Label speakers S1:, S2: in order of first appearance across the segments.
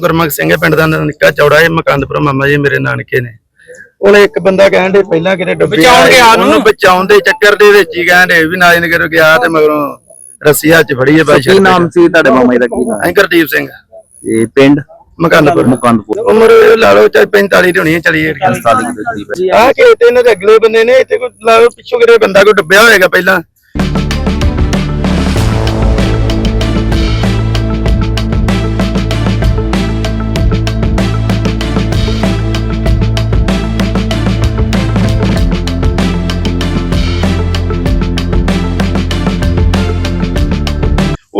S1: ਗੁਰਮੁਖ ਸਿੰਘ ਪਿੰਡ ਦਾ ਨਿੱਕਾ ਚੌੜਾ ਹੈ ਮਕੰਦਪੁਰ ਮਾਮਾ ਜੀ ਮੇਰੇ ਨਾਨਕੇ ਨੇ। ਉਹਨੇ ਇੱਕ ਬੰਦਾ ਕਹਿਣ ਦੇ ਪਹਿਲਾਂ ਕਿਤੇ ਡੁੱਬਿਆ
S2: ਬਚਾਉਣ
S1: ਹੈ,
S2: ਗਿਆ ਉਹਨੂੰ।
S1: ਬਚਾਉਣ ਦੇ ਚੱਕਰ ਦੇ ਵਿੱਚ ਹੀ ਕਹਿੰਦੇ ਵੀ ਨਾਜਨਗਰ ਗਿਆ ਤੇ ਮਗਰੋਂ ਰੱਸੀ ਹੱਥ 'ਚ ਫੜੀ ਹੈ ਬਾਈ
S3: ਕੀ ਨਾਮ ਸੀ ਤੁਹਾਡੇ ਮਾਮਾ ਜੀ ਦਾ ਕੀ ਨਾਮ?
S1: ਐਂ ਗੁਰਦੀਪ ਸਿੰਘ।
S3: ਇਹ ਪਿੰਡ?
S1: ਮਕੰਦਪੁਰ।
S3: ਮੁਕੰਦਪੁਰ।
S1: ਉਮਰ ਇਹ ਲਾ ਲਓ ਚਾਹੇ 45 ਦੀ ਹੋਣੀ ਹੈ ਚਲੀ
S3: ਸਾਲੀ ਦੇ ਕਰੀਬ ਹੈ।
S1: ਆ ਕੇ ਤੇ ਇਹਨਾਂ ਦੇ ਅਗਲੇ ਬੰਦੇ ਨੇ ਇੱਥੇ ਕੋਈ ਲਾ ਲਓ ਪਿੱਛੋਂ ਕਿਤੇ ਬੰਦਾ ਕੋਈ ਡੁੱਬਿਆ ਹੋਏਗਾ ਪਹਿਲਾਂ।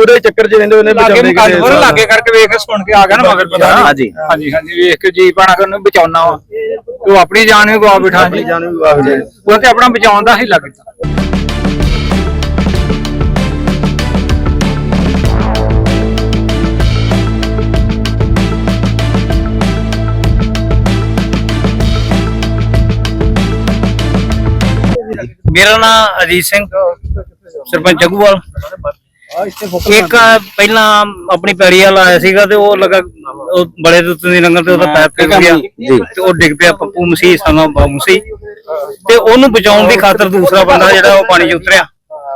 S1: ਉਹਦੇ ਚੱਕਰ 'ਚ ਰਹਿੰਦੇ ਉਹਨੇ
S2: ਲਾਗੇ
S1: ਬਚਾਉਂਦੇ ਕਿਤੇ
S2: ਮੁਕਾਦਮਾ ਲਾਗੇ ਕਰਕੇ ਵੇਖ ਸੁਣ ਕੇ ਆ ਗਿਆ ਨਾ ਮਗਰ ਪਤਾ
S3: ਹਾਂਜੀ।
S2: ਹਾਂਜੀ ਹਾਂਜੀ ਵੇਖ ਕੇ ਜੀ ਪਾਣਾ ਕਿ ਉਹਨੂੰ ਬਚਾਉਣਾ ਵਾ। ਤੂੰ ਆਪਣੀ ਜਾਨ ਵੀ ਗਵਾ ਬਿਠਾ ਜੀ
S1: ਜਾਨ ਵੀ ਵਾਹ ਜੇ
S2: ਉਹ ਤੇ ਆਪਣਾ ਬਚਾਉਣ ਦਾ ਹੀ ਲੱਗਦਾ
S4: ਮੇਰਾ ਨਾਮ ਅਜੀਤ ਸਿੰਘ ਸਰਪੰਚ ਜਗੂਵਾਲ। ਇੱਕ ਪਹਿਲਾਂ ਆਪਣੀ ਪੈੜੀ ਵਾਲਾ ਆਇਆ ਸੀਗਾ ਤੇ ਉਹ ਲਗਾ ਉਹ ਬੜੇ ਦੁੱਤ ਦੀ ਲੰਗਰ ਤੇ ਉਹਦਾ ਪੈਰ ਫਿਸ ਗਿਆ ਤੇ ਉਹ ਡਿੱਗ ਪਿਆ ਪੱਪੂ ਮਸੀਹ ਸਾਨਾ ਬਾਬੂ ਮਸੀਹ। ਤੇ ਉਹਨੂੰ ਬਚਾਉਣ ਦੀ ਖਾਤਰ ਦੂਸਰਾ ਬੰਦਾ ਜਿਹੜਾ ਉਹ ਪਾਣੀ 'ਚ ਉਤਰਿਆ।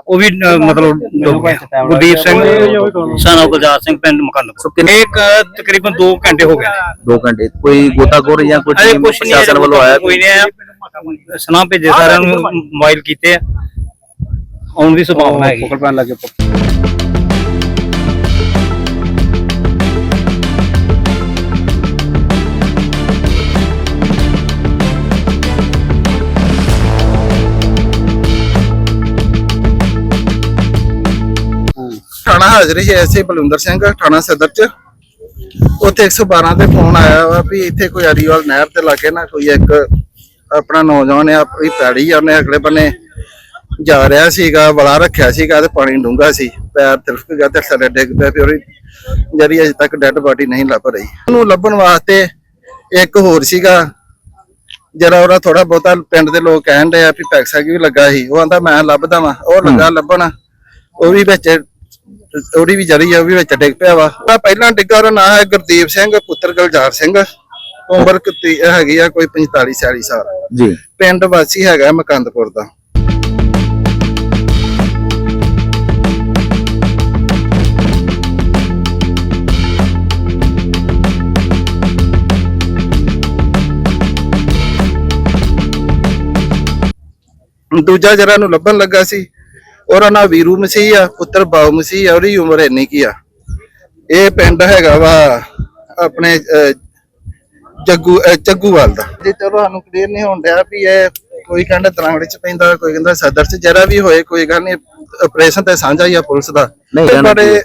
S4: ਉਹ ਵੀ ਮਤਲਬ ਡੁੱਬ ਗਿਆ। ਗੁਰਦੀਪ ਸਿੰਘ ਸਾਨਾ ਗੁਲਜ਼ਾਰ ਸਿੰਘ ਪਿੰਡ ਮਕੰਦਪੁਰ। ਇੱਕ ਤਕਰੀਬਨ 2 ਘੰਟੇ ਹੋ ਗਏ।
S3: ਦੋ ਘੰਟੇ। ਕੋਈ ਗੋਤਾਖੋਰ ਜਾਂ ਕੋਈ ਪ੍ਰਸ਼ਾਸਨ ਵੱਲੋਂ ਆਇਆ
S4: ਕੋਈ ਨਹੀਂ ਆਇਆ। ਸੁਨਾ ਭੇਜੇ ਸਾਰਿਆਂ ਨੂੰ ਮੋਬਾਈਲ ਕੀਤੇ ਆ। ਆਉਣ ਦੀ ਸੰਭਾਵਨਾ ਹੈਗੀ।
S3: ਫੋਕਲ ਪੈਣ ਲੱਗੇ
S5: ਥਾਣਾ ਹਾਜ਼ਰੀ ਹੈ ਐਸੇ ਬਲਵਿੰਦਰ ਸਿੰਘ ਥਾਣਾ ਸਦਰ ਚ। ਉੱਥੇ 112 ਤੇ ਫੋਨ ਆਇਆ ਵਾ ਵੀ ਇੱਥੇ ਕੋਈ ਅਰੀਵਾਲ ਨਹਿਰ ਤੇ ਲਾਗੇ ਨਾ ਕੋਈ ਇੱਕ ਆਪਣਾ ਨੌਜਵਾਨ ਆ ਆਪਣੀ ਪੈੜੀ ਆ ਉਹਨੇ ਅਗਲੇ ਬੰਨੇ ਜਾ ਰਿਹਾ ਸੀਗਾ ਬੜਾ ਰੱਖਿਆ ਸੀਗਾ ਤੇ ਪਾਣੀ ਡੂੰਘਾ ਸੀ ਪੈਰ ਤਿਲਕ ਗਿਆ ਤੇ ਥੱਲੇ ਡਿੱਗ ਪਿਆ ਫਿਰ ਉਹਦੀ ਜਿਹੜੀ ਅਜੇ ਤੱਕ ਡੈੱਡ ਬਾਡੀ ਨਹੀਂ ਲੱਭ ਰਹੀ। ਉਹਨੂੰ ਲੱਭਣ ਵਾਸਤੇ ਇੱਕ ਹੋਰ ਸੀਗਾ ਜਰਾ ਉਹਦਾ ਥੋੜਾ ਬਹੁਤਾ ਪਿੰਡ ਦੇ ਲੋਕ ਕਹਿਣ ਡਏ ਆ ਵੀ ਪੈਕਸਾ ਕੀ ਵੀ ਲੱਗਾ ਸੀ। ਉਹ ਆਂਦਾ ਮੈਂ ਲੱਭਦਾ ਵਾਂ। ਉਹ ਲੱਗਾ ਲੱਭਣ ਉਹ ਵੀ ਵਿੱਚ ਉਹਦੀ ਵੀ ਜਰੀ ਆ ਉਹ ਵੀ ਵਿੱਚ ਡਿੱਗ ਪਿਆ ਵਾ। ਉਹਦਾ ਪਹਿਲਾਂ ਡਿੱਗਾ ਉਹਦਾ ਨਾਂ ਹੈ ਗੁਰਦੀਪ ਸਿੰਘ ਪੁੱਤਰ ਗੁਲਜ਼ਾਰ ਸਿੰਘ। ਉਮਰ ਕਿਤੀ ਹੈਗੀ ਆ ਕੋਈ 45 46 ਸਾਲ।
S3: ਜੀ।
S5: ਪਿੰਡ ਵਾਸੀ ਹੈਗਾ ਮਕੰਦਪੁਰ ਦਾ। ਦੂਜਾ ਜਰਾ ਨੂੰ ਲੱਭਣ ਲੱਗਾ ਸੀ। ਉਹਦਾ ਨਾਂ ਵੀਰੂ ਮਸੀਹ ਆ ਪੁੱਤਰ ਬਾਉ ਮਸੀਹ ਆ ਉਹਦੀ ਉਮਰ ਇੰਨੀ ਕੀ ਆ। ਇਹ ਪਿੰਡ ਹੈਗਾ ਵਾ ਆਪਣੇ ਜੱਗੂ ਅਹ, ਜੱਗੂਵਾਲ ਦਾ। ਜੀ ਚਲੋ ਸਾਨੂੰ ਕਲੀਅਰ ਨਹੀਂ ਹੋਣ ਡਿਆ ਵੀ ਇਹ ਕੋਈ ਕਹਿੰਦਾ ਤਰਾਂਗੜੇ ਚ ਪੈਂਦਾ ਕੋਈ ਕਹਿੰਦਾ ਸਦਰ ਚ ਜਰਾ ਵੀ ਹੋਏ ਕੋਈ ਗੱਲ ਨਹੀਂ ਆਪਰੇਸ਼ਨ ਤੇ ਸਾਂਝਾ ਹੀ ਆ ਪੁਲਿਸ ਦਾ। ਪਰ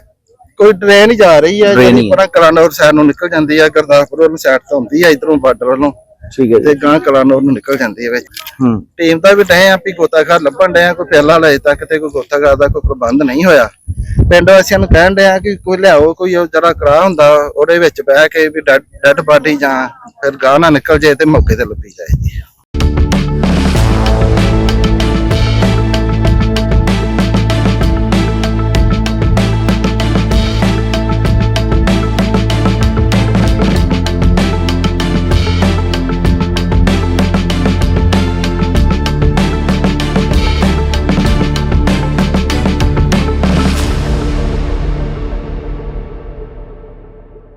S5: ਕੋਈ ਟ੍ਰੇਨ ਹੀ ਜਾ ਰਹੀ ਹੈ ਜਿਹੜੀ। ਪਰਾਂ ਕਲਾਨੌਰ ਸਾਈਡ ਨੂੰ ਨਿਕਲ ਜਾਂਦੀ ਆ ਗੁਰਦਾਸਪੁਰ ਵੱਲੋਂ ਸਾਈਡ ਤੋਂ ਹੁੰਦੀ ਆ ਇਧਰੋਂ ਬਾਰਡਰ ਵੱਲੋਂ।
S3: ਠੀਕ ਹੈ
S5: ਤੇ ਗਾਂ ਕਲਾਨੌਰ ਨੂੰ ਨਿਕਲ ਜਾਂਦੀ ਹੈ ਵਿੱਚ।
S3: ਹੂੰ।
S5: ਟੀਮ ਦਾ ਵੀ ਡਏ ਆ ਵੀ ਗੋਤਾਖਾਰ ਲੱਭਣ ਡਏ ਆ ਕੋਈ ਪਹਿਲਾ ਲਏ ਤੱਕ ਤੇ ਕੋਈ ਗੋਤਾਖਾਰ ਦਾ ਕੋਈ ਪ੍ਰਬੰਧ ਨਹੀਂ ਹੋਇਆ। ਪਿੰਡ ਵਾਸੀਆਂ ਨੂੰ ਕਹਿਣ ਡਏ ਆ ਕਿ ਕੋਈ ਲਿਆਓ ਕੋਈ ਜਰਾ ਕਰਾ ਹੁੰਦਾ ਉਹਦੇ ਵਿੱਚ ਬਹਿ ਕੇ ਵੀ ਡੈਡ ਬਾਡੀ ਜਾਂ ਫਿਰ ਗਾਹ ਨਾ ਨਿਕਲ ਜੇ ਤੇ ਮੌਕੇ ਤੇ ਲੱਭੀ ਜਾਏ ਜੀ।